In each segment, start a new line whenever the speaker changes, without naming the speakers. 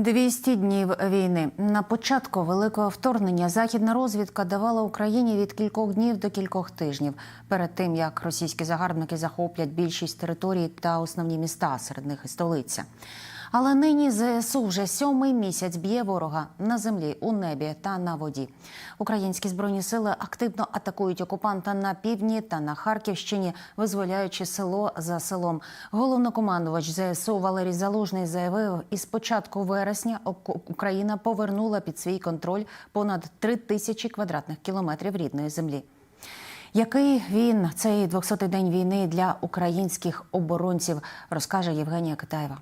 200 днів війни на початку великого вторгнення західна розвідка давала Україні від кількох днів до кількох тижнів перед тим як російські загарбники захоплять більшість територій та основні міста, серед них і столиця. Але нині ЗСУ вже сьомий місяць б'є ворога на землі, у небі та на воді. Українські збройні сили активно атакують окупанта на півдні та на Харківщині, визволяючи село за селом. Головнокомандувач ЗСУ Валерій Залужний заявив, із початку вересня Україна повернула під свій контроль понад три тисячі квадратних кілометрів рідної землі. Який він цей 200-й день війни для українських оборонців, розкаже Євгенія Китаєва.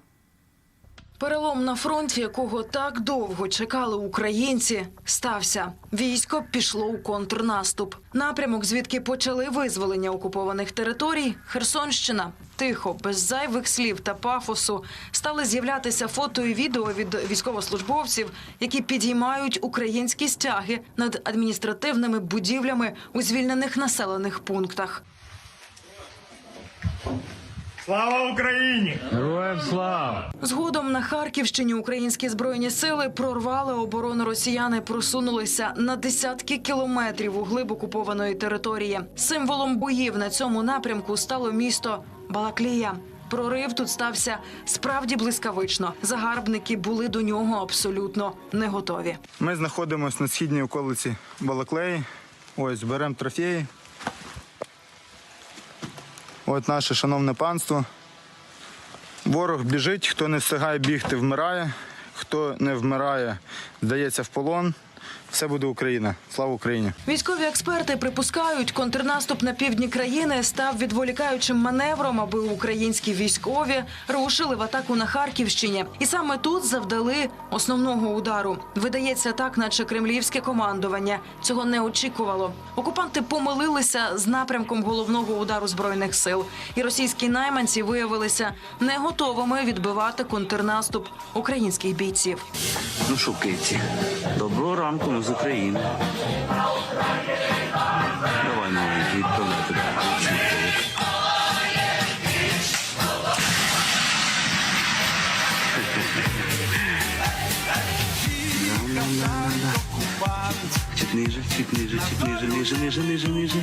Перелом на фронті, якого так довго чекали українці, стався. Військо пішло у контрнаступ. Напрямок, звідки почали визволення окупованих територій, Херсонщина. Тихо, без зайвих слів та пафосу стали з'являтися фото і відео від військовослужбовців, які підіймають українські стяги над адміністративними будівлями у звільнених населених пунктах.
Слава Україні!
Героям слава!
Згодом на Харківщині українські збройні сили прорвали оборону росіяни, просунулися на десятки кілометрів у глиб окупованої території. Символом боїв на цьому напрямку стало місто Балаклія. Прорив тут стався справді блискавично. Загарбники були до нього абсолютно не готові.
Ми знаходимося на східній околиці Балаклеї. Ось беремо трофеї. От наше шановне панство. Ворог біжить, хто не встигає бігти, вмирає. Хто не вмирає, здається в полон. Все буде Україна. Слава Україні!
Військові експерти припускають, контрнаступ на півдні країни став відволікаючим маневром, аби українські військові рушили в атаку на Харківщині, і саме тут завдали основного удару. Видається так, наче кремлівське командування цього не очікувало. Окупанти помилилися з напрямком головного удару збройних сил, і російські найманці виявилися не готовими відбивати контрнаступ українських бійців.
Ну що, киці, доброго ранку, ми з України. Давай, маленький. Ручний провід. Чуть ниже, чуть ниже, чуть ниже, ниже, ниже, ниже, ниже.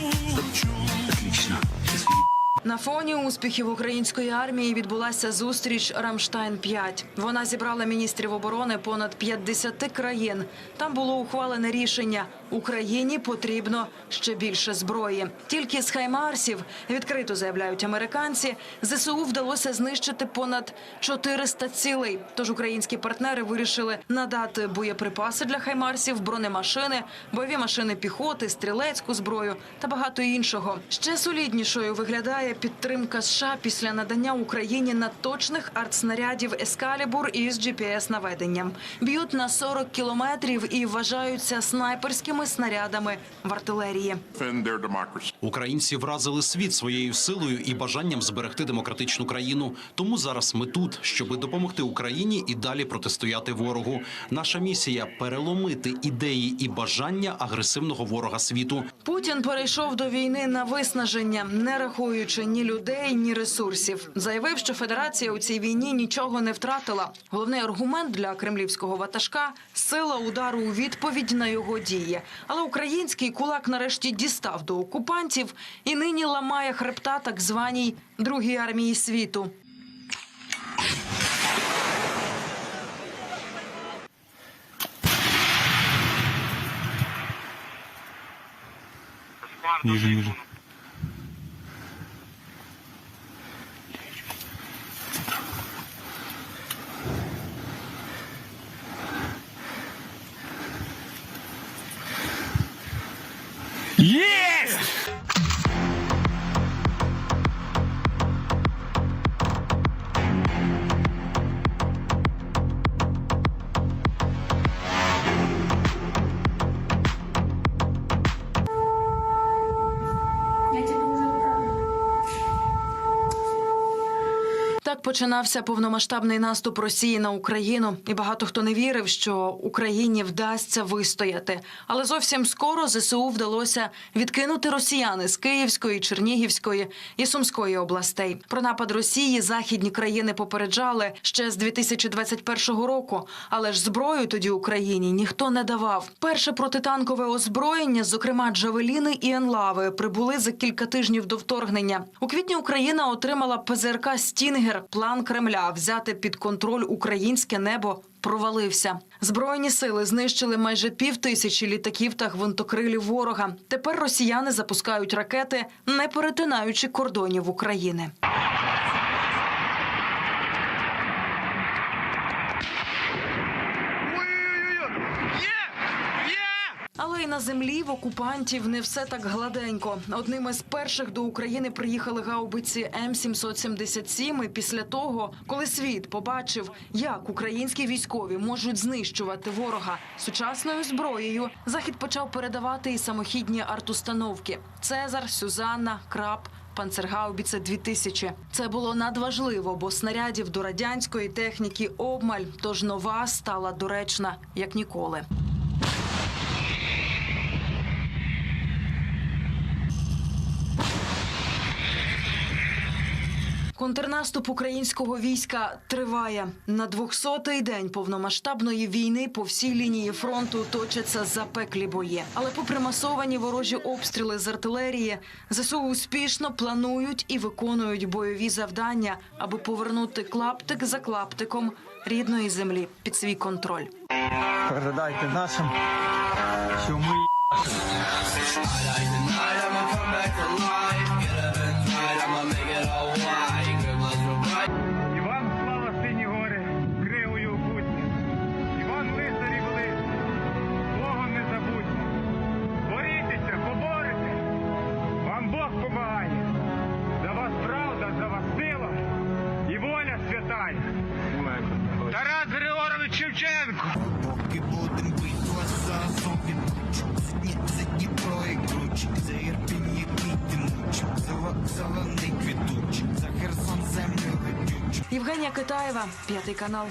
На фоні успіхів української армії відбулася зустріч Рамштайн 5 Вона зібрала міністрів оборони понад 50 країн. Там було ухвалене рішення: Україні потрібно ще більше зброї. Тільки з хаймарсів відкрито заявляють американці. Зсу вдалося знищити понад 400 цілей. Тож українські партнери вирішили надати боєприпаси для хаймарсів, бронемашини, бойові машини піхоти, стрілецьку зброю та багато іншого. Ще соліднішою виглядає підтримка США після надання Україні надточних артснарядів Ескалібур із gps наведенням. Б'ють на 40 кілометрів і вважаються снайперськими снарядами в артилерії.
Українці вразили світ своєю силою і бажанням зберегти демократичну країну. Тому зараз ми тут, щоб допомогти Україні і далі протистояти ворогу. Наша місія переломити ідеї і бажання агресивного ворога світу.
Путін перейшов до війни на виснаження, не рахуючи ні людей, ні ресурсів. Заявив, що федерація у цій війні нічого не втратила. Головний аргумент для кремлівського ватажка сила удару у відповідь на його дії. Але український кулак нарешті дістав до окупантів і нині ламає хребта так званій другій армії світу.
Ниже, ниже.
Yeah! Починався повномасштабний наступ Росії на Україну, і багато хто не вірив, що Україні вдасться вистояти. Але зовсім скоро ЗСУ вдалося відкинути росіяни з Київської, Чернігівської і Сумської областей. Про напад Росії західні країни попереджали ще з 2021 року. Але ж зброю тоді Україні ніхто не давав. Перше протитанкове озброєння, зокрема джавеліни і енлави, прибули за кілька тижнів до вторгнення. У квітні Україна отримала ПЗРК Стінгер. План Кремля взяти під контроль українське небо. Провалився. Збройні сили знищили майже пів тисячі літаків та гвинтокрилів ворога. Тепер росіяни запускають ракети, не перетинаючи кордонів України. Але й на землі в окупантів не все так гладенько. Одним із перших до України приїхали гаубиці М777 І після того, коли світ побачив, як українські військові можуть знищувати ворога сучасною зброєю, захід почав передавати і самохідні артустановки: Цезар, Сюзанна, Краб. Панцергаубіце 2000. Це було надважливо, бо снарядів до радянської техніки обмаль, тож нова стала доречна як ніколи. Контрнаступ українського війська триває на 200-й день повномасштабної війни. По всій лінії фронту точаться запеклі бої. Але, попри масовані ворожі обстріли з артилерії, ЗСУ успішно планують і виконують бойові завдання, аби повернути клаптик за клаптиком рідної землі під свій контроль.
Передайте нашим, що ми
Євгенія Китаєва, п'ятий канал.